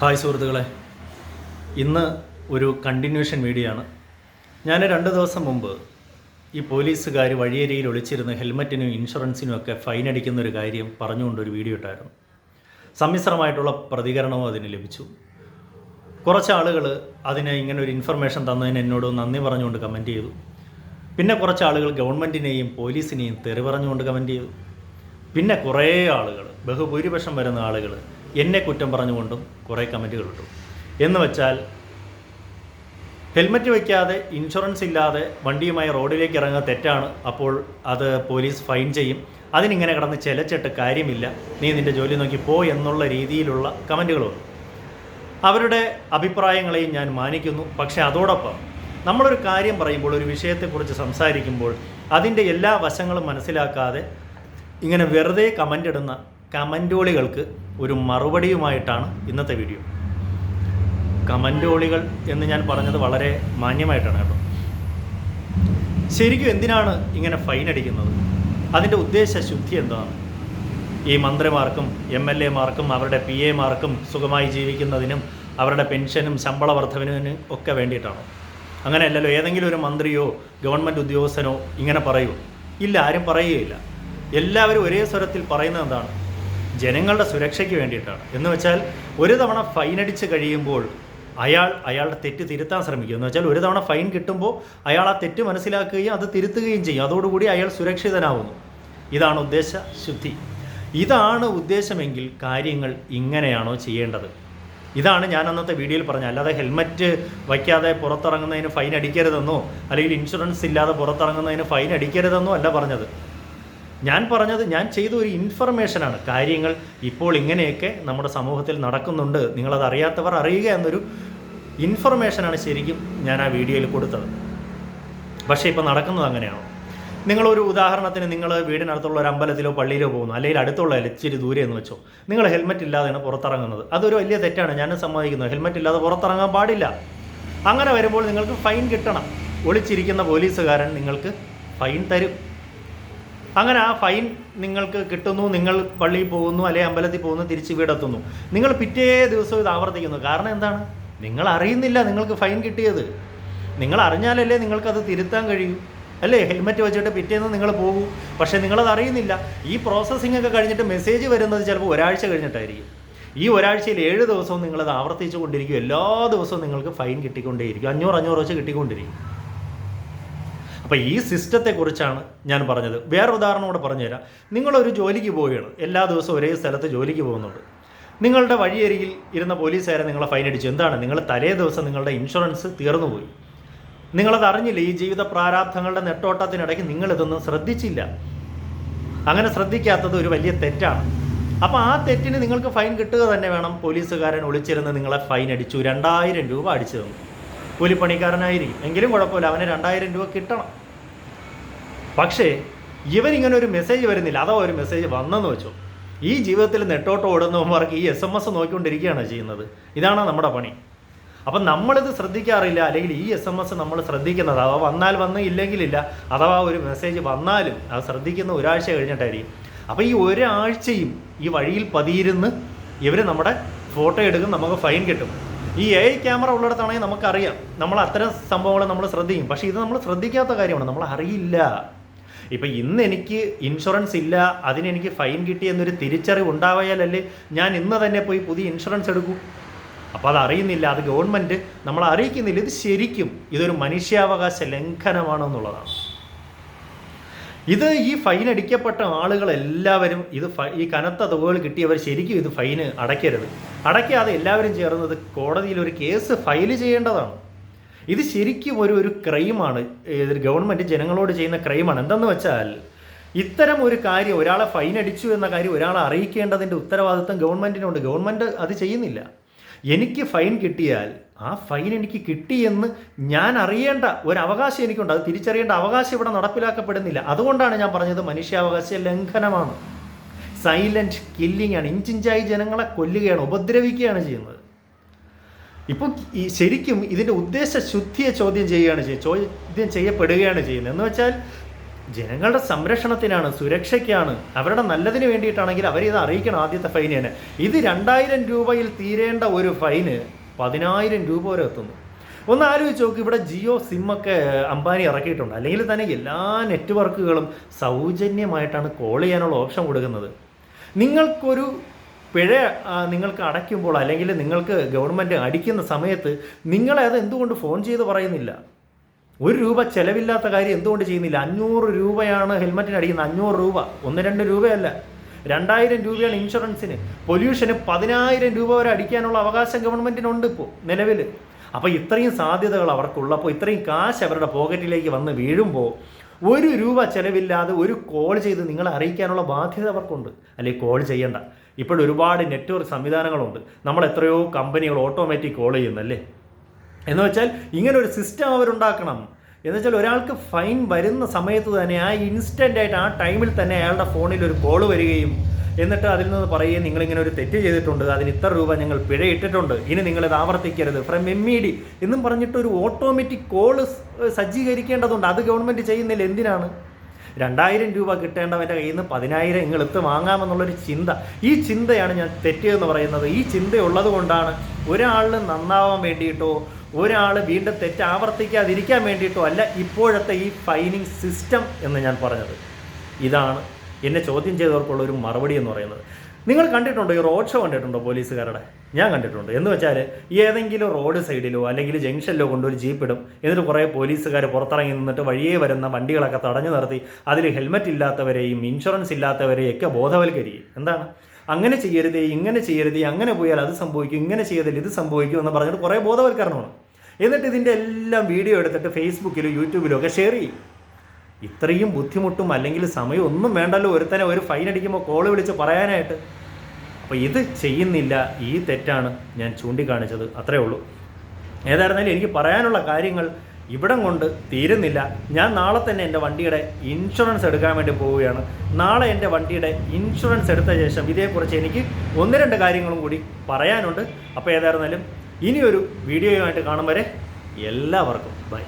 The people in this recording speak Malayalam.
ഹായ് സുഹൃത്തുക്കളെ. ഇന്ന് ഒരു കണ്ടിന്യൂഷൻ വീഡിയോ ആണ് ഞാൻ രണ്ട് ദിവസം മുമ്പ് ഈ പോലീസുകാർ വഴിയരിയിൽ ഒളിച്ചിരുന്ന ഹെൽമറ്റിനും ഇൻഷുറൻസിനും ഒക്കെ ഫൈൻ അടിക്കുന്ന ഒരു കാര്യം പറഞ്ഞുകൊണ്ട് ഒരു വീഡിയോ ഇട്ടായിരുന്നു. സമ്മിശ്രമായിട്ടുള്ള പ്രതികരണവും അതിന് ലഭിച്ചു. കുറച്ച് ആളുകൾ അതിന് ഇങ്ങനെ ഒരു ഇൻഫർമേഷൻ തന്നതിന് എന്നോട് നന്ദി പറഞ്ഞുകൊണ്ട് കമന്റ് ചെയ്തു. പിന്നെ കുറച്ച് ആളുകൾ ഗവൺമെന്റിനെയും പോലീസിനെയും തെറി പറഞ്ഞുകൊണ്ട് കമന്റ് ചെയ്തു. പിന്നെ കുറേ ആളുകൾ ബഹുഭൂരിപക്ഷം വരുന്ന ആളുകൾ എന്നെ കുറ്റം പറഞ്ഞുകൊണ്ടും കുറേ കമന്റുകൾ ഇട്ടു. എന്ന് വെച്ചാൽ ഹെൽമറ്റ് വയ്ക്കാതെ ഇൻഷുറൻസ് ഇല്ലാതെ വണ്ടിയുമായി റോഡിലേക്ക് ഇറങ്ങുക തെറ്റാണ്. അപ്പോൾ അത് പോലീസ് ഫൈൻ ചെയ്യും. അതിനിങ്ങനെ കിടന്ന് ചെലച്ചിട്ട് കാര്യമില്ല. നീ നിന്റെ ജോലി നോക്കി പോ എന്നുള്ള രീതിയിലുള്ള കമന്റുകൾ വന്നു അവരുടെ അഭിപ്രായങ്ങളെയും ഞാൻ മാനിക്കുന്നു. പക്ഷേ അതോടൊപ്പം നമ്മളൊരു കാര്യം പറയുമ്പോൾ ഒരു വിഷയത്തെക്കുറിച്ച് സംസാരിക്കുമ്പോൾ അതിന്റെ എല്ലാ വശങ്ങളും മനസ്സിലാക്കാതെ ഇങ്ങനെ വെറുതെ കമന്റ് ഇടുന്ന കമന്റോളികൾക്ക് ഒരു മറുപടിയുമായിട്ടാണ് ഇന്നത്തെ വീഡിയോ കമന്റോളികൾ എന്ന് ഞാൻ പറഞ്ഞത് വളരെ മാന്യമായിട്ടാണ് കേട്ടോ. ശരിക്കും എന്തിനാണ് ഇങ്ങനെ ഫൈൻ അടിക്കുന്നത്? അതിന്റെ ഉദ്ദേശ ശുദ്ധി എന്താണ്? ഈ മന്ത്രിമാർക്കും എം എൽ എമാർക്കും അവരുടെ പി എമാർക്കും സുഖമായി ജീവിക്കുന്നതിനും അവരുടെ പെൻഷനും ശമ്പള വർധനവിനും ഒക്കെ വേണ്ടിയിട്ടാണോ? അങ്ങനെയല്ലല്ലോ ഏതെങ്കിലും ഒരു മന്ത്രിയോ ഗവൺമെന്റ് ഉദ്യോഗസ്ഥനോ ഇങ്ങനെ പറയൂ. ഇല്ല ആരും പറയുകയില്ല. എല്ലാവരും ഒരേ സ്വരത്തിൽ പറയുന്നത് എന്താണ്? ജനങ്ങളുടെ സുരക്ഷയ്ക്ക് വേണ്ടിയിട്ടാണ്. എന്ന് വെച്ചാൽ ഒരു തവണ ഫൈൻ അടിച്ച് കഴിയുമ്പോൾ അയാൾ അയാളുടെ തെറ്റ് തിരുത്താൻ ശ്രമിക്കും. എന്ന് വെച്ചാൽ ഒരു തവണ ഫൈൻ കിട്ടുമ്പോൾ അയാൾ ആ തെറ്റ് മനസ്സിലാക്കുകയും അത് തിരുത്തുകയും ചെയ്യും. അതോടുകൂടി അയാൾ സുരക്ഷിതനാവുന്നു. ഇതാണ് ഉദ്ദേശ ശുദ്ധി. ഇതാണ് ഉദ്ദേശമെങ്കിൽ കാര്യങ്ങൾ ഇങ്ങനെയാണോ ചെയ്യേണ്ടത്? ഇതാണ് ഞാൻ അന്നത്തെ വീഡിയോയിൽ പറഞ്ഞത്. അല്ലാതെ ഹെൽമറ്റ് വയ്ക്കാതെ പുറത്തിറങ്ങുന്നതിന് ഫൈൻ അടിക്കരുതെന്നോ അല്ലെങ്കിൽ ഇൻഷുറൻസ് ഇല്ലാതെ പുറത്തിറങ്ങുന്നതിന് ഫൈൻ അടിക്കരുതെന്നോ അല്ല പറഞ്ഞത്. ഞാൻ പറഞ്ഞത് ഞാൻ ചെയ്ത ഒരു ഇൻഫർമേഷനാണ് കാര്യങ്ങൾ ഇപ്പോൾ ഇങ്ങനെയൊക്കെ നമ്മുടെ സമൂഹത്തിൽ നടക്കുന്നുണ്ട്. നിങ്ങളത് അറിയാത്തവർ അറിയുക എന്നൊരു ഇൻഫർമേഷനാണ് ശരിക്കും ഞാൻ ആ വീഡിയോയിൽ കൊടുത്തത്. പക്ഷേ ഇപ്പോൾ നടക്കുന്നത് അങ്ങനെയാണോ? നിങ്ങളൊരു ഉദാഹരണത്തിന് നിങ്ങൾ വീടിനടുത്തുള്ള ഒരു അമ്പലത്തിലോ പള്ളിയിലോ പോകുന്നു. അല്ലെങ്കിൽ അടുത്തുള്ള ഇച്ചിരി ദൂരെ എന്ന് വെച്ചോ. നിങ്ങൾ ഹെൽമറ്റ് ഇല്ലാതെയാണ് പുറത്തിറങ്ങുന്നത്. അതൊരു വലിയ തെറ്റാണ്. ഞാൻ സമ്മതിക്കുന്നത് ഹെൽമറ്റ് ഇല്ലാതെ പുറത്തിറങ്ങാൻ പാടില്ല. അങ്ങനെ വരുമ്പോൾ നിങ്ങൾക്ക് ഫൈൻ കിട്ടണം. ഒളിച്ചിരിക്കുന്ന പോലീസുകാരൻ നിങ്ങൾക്ക് ഫൈൻ തരും. അങ്ങനെ ആ ഫൈൻ നിങ്ങൾക്ക് കിട്ടുന്നു നിങ്ങൾ പള്ളിയിൽ പോകുന്നു അല്ലെങ്കിൽ അമ്പലത്തിൽ പോകുന്നു തിരിച്ച് വീടെത്തുന്നു. നിങ്ങൾ പിറ്റേ ദിവസം ഇത് ആവർത്തിക്കുന്നു. കാരണം എന്താണ്? നിങ്ങൾ അറിയുന്നില്ല നിങ്ങൾക്ക് ഫൈൻ കിട്ടിയത്. നിങ്ങൾ അറിഞ്ഞാലല്ലേ നിങ്ങൾക്കത് തിരുത്താൻ കഴിയൂ. അല്ലേ? ഹെൽമെറ്റ് വെച്ചിട്ട് പിറ്റേന്ന് നിങ്ങൾ പോകൂ. പക്ഷേ നിങ്ങളത് അറിയുന്നില്ല. ഈ പ്രോസസ്സിംഗ് ഒക്കെ കഴിഞ്ഞിട്ട് മെസ്സേജ് വരുന്നത് ചിലപ്പോൾ ഒരാഴ്ച കഴിഞ്ഞിട്ടായിരിക്കും. ഈ ഒരാഴ്ചയിൽ ഏഴ് ദിവസവും നിങ്ങളത് ആവർത്തിച്ചു കൊണ്ടിരിക്കും എല്ലാ ദിവസവും നിങ്ങൾക്ക് ഫൈൻ കിട്ടിക്കൊണ്ടേയിരിക്കും. അഞ്ഞൂറ് അഞ്ഞൂറ് വെച്ച് കിട്ടിക്കൊണ്ടിരിക്കും. അപ്പോൾ ഈ സിസ്റ്റത്തെക്കുറിച്ചാണ് ഞാൻ പറഞ്ഞത്. വേറെ ഉദാഹരണം കൂടെ പറഞ്ഞുതരാം. നിങ്ങളൊരു ജോലിക്ക് പോവുകയാണ്. എല്ലാ ദിവസവും ഒരേ സ്ഥലത്ത് ജോലിക്ക് പോകുന്നുണ്ട്. നിങ്ങളുടെ വഴിയരികിൽ ഇരുന്ന പോലീസുകാരെ നിങ്ങളെ ഫൈൻ അടിച്ചു. എന്താണ്? നിങ്ങൾ തലേ ദിവസം നിങ്ങളുടെ ഇൻഷുറൻസ് തീർന്നുപോയി. നിങ്ങളത് അറിഞ്ഞില്ല? ഈ ജീവിത പ്രാരാബ്ധങ്ങളുടെ നെട്ടോട്ടത്തിനിടയ്ക്ക് നിങ്ങളിതൊന്നും ശ്രദ്ധിച്ചില്ല. അങ്ങനെ ശ്രദ്ധിക്കാത്തത് ഒരു വലിയ തെറ്റാണ്. അപ്പോൾ ആ തെറ്റിന് നിങ്ങൾക്ക് ഫൈൻ കിട്ടുക തന്നെ വേണം. പോലീസുകാരൻ ഒളിച്ചിരുന്ന് നിങ്ങളെ ഫൈൻ അടിച്ചു. രണ്ടായിരം രൂപ അടിച്ചു തന്നു. കൂലിപ്പണിക്കാരനായിരിക്കും. എങ്കിലും കുഴപ്പമില്ല. അവന് രണ്ടായിരം രൂപ കിട്ടണം. പക്ഷേ ഇവരിങ്ങനെ ഒരു മെസ്സേജ് വരുന്നില്ല. അതോ ഒരു മെസ്സേജ് വന്നെന്ന് വെച്ചു. ഈ ജീവിതത്തിൽ നെട്ടോട്ട് ഓടുന്നവന്മാർക്ക് ഈ എസ് എം എസ് നോക്കിക്കൊണ്ടിരിക്കുകയാണ് ചെയ്യുന്നത്. ഇതാണ് നമ്മുടെ പണി. അപ്പം നമ്മളിത് ശ്രദ്ധിക്കാറില്ല. അല്ലെങ്കിൽ ഈ എസ് എം എസ് നമ്മൾ ശ്രദ്ധിക്കുന്നത്. അഥവാ വന്നാൽ വന്ന് ഇല്ലെങ്കിലില്ല. അഥവാ ഒരു മെസ്സേജ് വന്നാലും അത് ശ്രദ്ധിക്കുന്ന ഒരാഴ്ച കഴിഞ്ഞിട്ടായിരിക്കും. അപ്പോൾ ഈ ഒരാഴ്ചയും ഈ വഴിയിൽ പതിയിരുന്ന് ഇവർ നമ്മുടെ ഫോട്ടോ എടുക്കും. നമുക്ക് ഫൈൻ കിട്ടും. ഈ എ ഐ ക്യാമറ ഉള്ളിടത്താണെങ്കിൽ നമുക്കറിയാം. നമ്മൾ അത്തരം സംഭവങ്ങൾ നമ്മൾ ശ്രദ്ധിക്കും. പക്ഷേ ഇത് നമ്മൾ ശ്രദ്ധിക്കാത്ത കാര്യമാണ്. നമ്മൾ അറിയില്ല ഇപ്പം ഇന്ന് എനിക്ക് ഇൻഷുറൻസ് ഇല്ല അതിന് എനിക്ക് ഫൈൻ കിട്ടി എന്നൊരു തിരിച്ചറിവ് ഉണ്ടാവായാലല്ലേ ഞാൻ ഇന്ന് തന്നെ പോയി പുതിയ ഇൻഷുറൻസ് എടുക്കൂ? അപ്പോൾ അത് അറിയുന്നില്ല അത് ഗവൺമെന്റ് നമ്മളെ അറിയിക്കുന്നില്ല. ഇത് ശരിക്കും ഇതൊരു മനുഷ്യാവകാശ ലംഘനമാണെന്നുള്ളതാണ് ഇത് ഈ ഫൈൻ അടിക്കപ്പെട്ട ആളുകൾ എല്ലാവരും ഇത് ഈ കനത്ത തുകകൾ കിട്ടിയവർ ശരിക്കും ഇത് ഫൈന് അടയ്ക്കരുത്. അടയ്ക്കാതെ എല്ലാവരും ചേർന്നത് കോടതിയിൽ ഒരു കേസ് ഫയൽ ചെയ്യേണ്ടതാണ്. ഇത് ശരിക്കും ഒരു ഒരു ക്രൈമാണ്. ഏതൊരു ഗവൺമെന്റ് ജനങ്ങളോട് ചെയ്യുന്ന ക്രൈമാണ്. എന്തെന്ന് വെച്ചാൽ ഇത്തരം ഒരു കാര്യം ഒരാളെ ഫൈൻ അടിച്ചു എന്ന കാര്യം ഒരാളെ അറിയിക്കേണ്ടതിന്റെ ഉത്തരവാദിത്വം ഗവൺമെന്റിനുണ്ട് ഗവൺമെന്റ് അത് ചെയ്യുന്നില്ല. എനിക്ക് ഫൈൻ കിട്ടിയാൽ ആ ഫൈൻ എനിക്ക് കിട്ടിയെന്ന് ഞാൻ അറിയേണ്ട ഒരു അവകാശം എനിക്കുണ്ട്. അത് തിരിച്ചറിയേണ്ട അവകാശം ഇവിടെ നടപ്പിലാക്കപ്പെടുന്നില്ല. അതുകൊണ്ടാണ് ഞാൻ പറഞ്ഞത് മനുഷ്യാവകാശ ലംഘനമാണ്. സൈലന്റ് കില്ലിംഗ് ആണ്. ഇഞ്ചിഞ്ചായി ജനങ്ങളെ കൊല്ലുകയാണ് ഉപദ്രവിക്കുകയാണ് ചെയ്യുന്നത്. ഇപ്പോൾ ഈ ശരിക്കും ഇതിന്റെ ഉദ്ദേശ ശുദ്ധിയെ ചോദ്യം ചെയ്യുകയാണ് ചെയ്യുന്നത് ചോദ്യം ചെയ്യപ്പെടുകയാണ് ചെയ്യുന്നത്. എന്ന് വെച്ചാൽ ജനങ്ങളുടെ സംരക്ഷണത്തിനാണ് സുരക്ഷയ്ക്കാണ് അവരുടെ നല്ലതിന് വേണ്ടിയിട്ടാണെങ്കിൽ അവരിത് അറിയിക്കണം ആദ്യത്തെ ഫൈൻ തന്നെ ഇത് രണ്ടായിരം രൂപയിൽ തീരേണ്ട ഒരു ഫൈന് പതിനായിരം രൂപ വരെ എത്തുന്നു. ഒന്ന് ആലോചിച്ച് നോക്ക് ഇവിടെ ജിയോ സിമ്മൊക്കെ അംബാനി ഇറക്കിയിട്ടുണ്ട്. അല്ലെങ്കിൽ തന്നെ എല്ലാ നെറ്റ്വർക്കുകളും സൗജന്യമായിട്ടാണ് കോൾ ചെയ്യാനുള്ള ഓപ്ഷൻ കൊടുക്കുന്നത്. നിങ്ങൾക്കൊരു പിഴ നിങ്ങൾക്ക് അടയ്ക്കുമ്പോൾ അല്ലെങ്കിൽ നിങ്ങൾക്ക് ഗവൺമെന്റ് അടിക്കുന്ന സമയത്ത് നിങ്ങളെ അത് എന്തുകൊണ്ട് ഫോൺ ചെയ്ത് പറയുന്നില്ല? ഒരു രൂപ ചിലവില്ലാത്ത കാര്യം എന്തുകൊണ്ട് ചെയ്യുന്നില്ല? അഞ്ഞൂറ് രൂപയാണ് ഹെൽമെറ്റിന് അടിക്കുന്നത്. അഞ്ഞൂറ് രൂപ. ഒന്ന് രണ്ട് രൂപയല്ല. രണ്ടായിരം രൂപയാണ് ഇൻഷുറൻസിന്. പൊല്യൂഷന് പതിനായിരം രൂപ വരെ അടിക്കാനുള്ള അവകാശം ഗവൺമെന്റിനുണ്ട് ഇപ്പോൾ നിലവിൽ അപ്പോൾ ഇത്രയും സാധ്യതകൾ അവർക്കുള്ളപ്പോൾ ഇത്രയും കാശ് അവരുടെ പോക്കറ്റിലേക്ക് വന്ന് വീഴുമ്പോൾ ഒരു രൂപ ചിലവില്ലാതെ ഒരു കോൾ ചെയ്ത് നിങ്ങളെ അറിയിക്കാനുള്ള ബാധ്യത അവർക്കുണ്ട്. അല്ലെങ്കിൽ കോൾ ചെയ്യണ്ട. ഇപ്പോൾ ഒരുപാട് നെറ്റ്വർക്ക് സംവിധാനങ്ങളുണ്ട്. നമ്മൾ എത്രയോ കമ്പനികൾ ഓട്ടോമാറ്റിക് കോൾ ചെയ്യുന്നല്ലേ? എന്ന് വെച്ചാൽ ഇങ്ങനെ ഒരു സിസ്റ്റം അവരുണ്ടാക്കണം. എന്ന് വെച്ചാൽ ഒരാൾക്ക് ഫൈൻ വരുന്ന സമയത്ത് തന്നെ ആ ഇൻസ്റ്റന്റ് ആയിട്ട് ആ ടൈമിൽ തന്നെ അയാളുടെ ഫോണിൽ ഒരു കോൾ വരികയും എന്നിട്ട് അതിൽ നിന്ന് പറയുകയും നിങ്ങളിങ്ങനെ ഒരു തെറ്റ് ചെയ്തിട്ടുണ്ട്. അതിന് ഇത്ര രൂപ ഞങ്ങൾ പിഴ ഇട്ടിട്ടുണ്ട് ഇനി നിങ്ങളിത് ആവർത്തിക്കരുത്. ഫ്രം എം ഇ ഡി എന്നും പറഞ്ഞിട്ട് ഒരു ഓട്ടോമാറ്റിക് കോൾ സജ്ജീകരിക്കേണ്ടതുണ്ട്. അത് ഗവൺമെന്റ് ചെയ്യുന്നില്ല എന്തിനാണ്? രണ്ടായിരം രൂപ കിട്ടേണ്ടവന്റെ കയ്യിൽ നിന്ന് പതിനായിരം നിങ്ങൾ എടുത്ത് വാങ്ങാമെന്നുള്ളൊരു ചിന്ത. ഈ ചിന്തയാണ് ഞാൻ തെറ്റിയതെന്ന് പറയുന്നത്. ഈ ചിന്തയുള്ളത് കൊണ്ടാണ് ഒരാളിന് നന്നാവാൻ വേണ്ടിയിട്ടോ ഒരാൾ വീണ്ടും തെറ്റ് ആവർത്തിക്കാതിരിക്കാൻ വേണ്ടിയിട്ടോ അല്ല ഇപ്പോഴത്തെ ഈ ഫൈനിങ് സിസ്റ്റം എന്ന് ഞാൻ പറഞ്ഞത്. ഇതാണ് എന്നെ ചോദ്യം ചെയ്തവർക്കുള്ള ഒരു മറുപടി എന്ന് പറയുന്നത്. നിങ്ങൾ കണ്ടിട്ടുണ്ടോ? ഈ റോഡ് ഷോ കണ്ടിട്ടുണ്ടോ പോലീസുകാരുടെ? ഞാൻ കണ്ടിട്ടുണ്ട്. എന്ന് വെച്ചാൽ ഏതെങ്കിലും റോഡ് സൈഡിലോ അല്ലെങ്കിൽ ജംഗ്ഷനിലോ കൊണ്ടൊരു ജീപ്പ് ഇടും. എന്നിട്ട് കുറേ പോലീസുകാർ പുറത്തിറങ്ങി നിന്നിട്ട് വഴിയേ വരുന്ന വണ്ടികളൊക്കെ തടഞ്ഞു നിർത്തി. അതിൽ ഹെൽമെറ്റ് ഇല്ലാത്തവരെയും ഇൻഷുറൻസ് ഇല്ലാത്തവരെയും ഒക്കെ ബോധവൽക്കരിക്കും. എന്താണ്? അങ്ങനെ ചെയ്യരുതേ ഇങ്ങനെ ചെയ്യരുതേ അങ്ങനെ പോയാൽ അത് സംഭവിക്കും ഇങ്ങനെ ചെയ്താൽ ഇത് സംഭവിക്കും എന്ന് പറഞ്ഞിട്ട് കുറേ ബോധവൽക്കരണമാണ്. എന്നിട്ട് ഇതിന്റെ എല്ലാം വീഡിയോ എടുത്തിട്ട് ഫേസ്ബുക്കിലും യൂട്യൂബിലും ഒക്കെ ഷെയർ ചെയ്യും. ഇത്രയും ബുദ്ധിമുട്ടും അല്ലെങ്കിൽ സമയം ഒന്നും വേണ്ടല്ലോ ഒരുത്തനെ ഒരു ഫൈൻ അടിക്കുമ്പോൾ കോൾ വിളിച്ച് പറയാനായിട്ട്. അപ്പോൾ ഇത് ചെയ്യുന്നില്ല ഈ തെറ്റാണ് ഞാൻ ചൂണ്ടിക്കാണിച്ചത്. അത്രേ ഉള്ളൂ. ഏതായിരുന്നാലും എനിക്ക് പറയാനുള്ള കാര്യങ്ങൾ ഇവിടം കൊണ്ട് തീരുന്നില്ല. ഞാൻ നാളെ തന്നെ എന്റെ വണ്ടിയുടെ ഇൻഷുറൻസ് എടുക്കാൻ വേണ്ടി പോവുകയാണ്. നാളെ എന്റെ വണ്ടിയുടെ ഇൻഷുറൻസ് എടുത്ത ശേഷം ഇതേക്കുറിച്ച് എനിക്ക് ഒന്ന് രണ്ട് കാര്യങ്ങളും കൂടി പറയാനുണ്ട്. അപ്പോൾ ഏതായിരുന്നാലും ഇനിയൊരു വീഡിയോയുമായിട്ട് കാണും വരെ എല്ലാവർക്കും. ബൈ